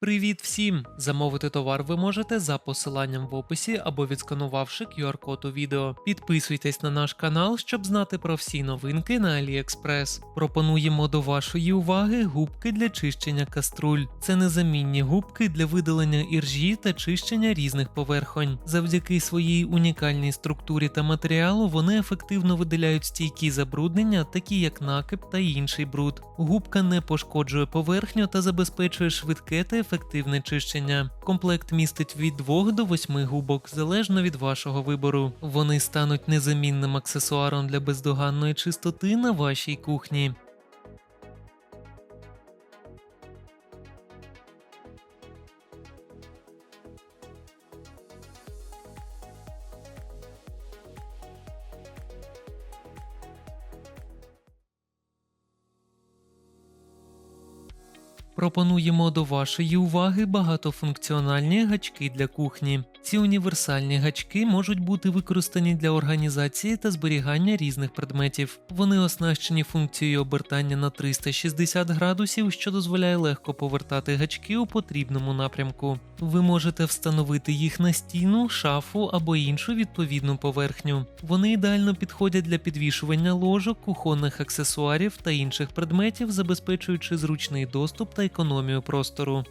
Привіт всім! Замовити товар ви можете за посиланням в описі або відсканувавши QR-код у відео. Підписуйтесь на наш канал, щоб знати про всі новинки на AliExpress. Пропонуємо до вашої уваги губки для чищення каструль. Це незамінні губки для видалення іржі та чищення різних поверхонь. Завдяки своїй унікальній структурі та матеріалу вони ефективно видаляють стійкі забруднення, такі як накип та інший бруд. Губка не пошкоджує поверхню та забезпечує швидке та ефективне чищення. Комплект містить від 2 до 8 губок, залежно від вашого вибору. Вони стануть незамінним аксесуаром для бездоганної чистоти на вашій кухні. Пропонуємо до вашої уваги багатофункціональні гачки для кухні. Ці універсальні гачки можуть бути використані для організації та зберігання різних предметів. Вони оснащені функцією обертання на 360 градусів, що дозволяє легко повертати гачки у потрібному напрямку. Ви можете встановити їх на стіну, шафу або іншу відповідну поверхню. Вони ідеально підходять для підвішування ложок, кухонних аксесуарів та інших предметів, забезпечуючи зручний доступ та економію простору.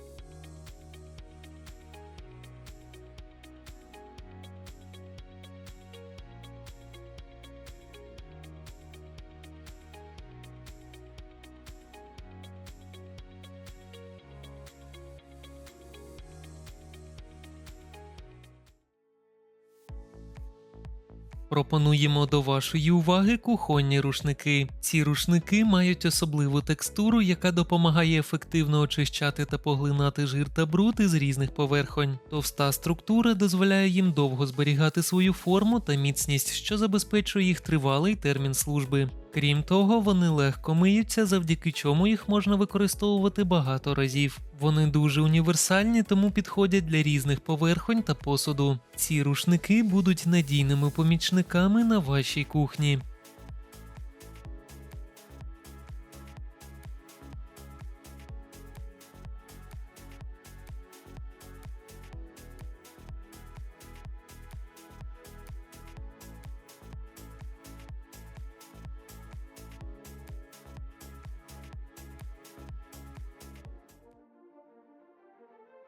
Пропонуємо до вашої уваги кухонні рушники. Ці рушники мають особливу текстуру, яка допомагає ефективно очищати та поглинати жир та бруд із різних поверхонь. Товста структура дозволяє їм довго зберігати свою форму та міцність, що забезпечує їх тривалий термін служби. Крім того, вони легко миються, завдяки чому їх можна використовувати багато разів. Вони дуже універсальні, тому підходять для різних поверхонь та посуду. Ці рушники будуть надійними помічниками на вашій кухні.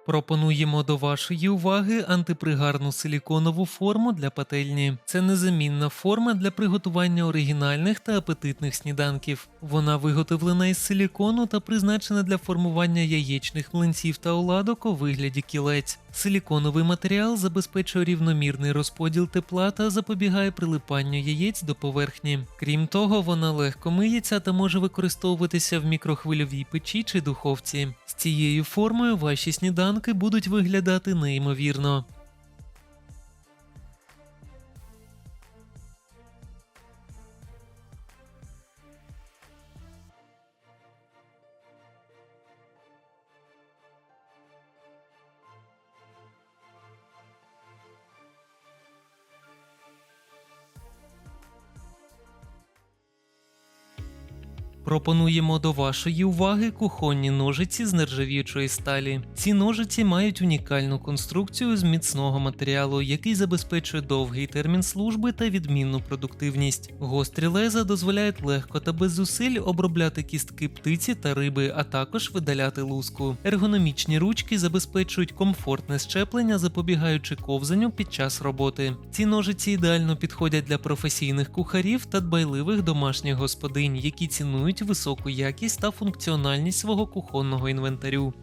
Пропонуємо до вашої уваги антипригарну силіконову форму для пательні. Це незамінна форма для приготування оригінальних та апетитних сніданків. Вона виготовлена із силікону та призначена для формування яєчних млинців та оладок у вигляді кілець. Силіконовий матеріал забезпечує рівномірний розподіл тепла та запобігає прилипанню яєць до поверхні. Крім того, вона легко миється та може використовуватися в мікрохвильовій печі чи духовці. З цією формою ваші сніданки будуть виглядати неймовірно. Пропонуємо до вашої уваги кухонні ножиці з нержавіючої сталі. Ці ножиці мають унікальну конструкцію з міцного матеріалу, який забезпечує довгий термін служби та відмінну продуктивність. Гострі леза дозволяють легко та без зусиль обробляти кістки птиці та риби, а також видаляти луску. Ергономічні ручки забезпечують комфортне щеплення, запобігаючи ковзанню під час роботи. Ці ножиці ідеально підходять для професійних кухарів та дбайливих домашніх господинь, які цінують високу якість та функціональність свого кухонного інвентарю.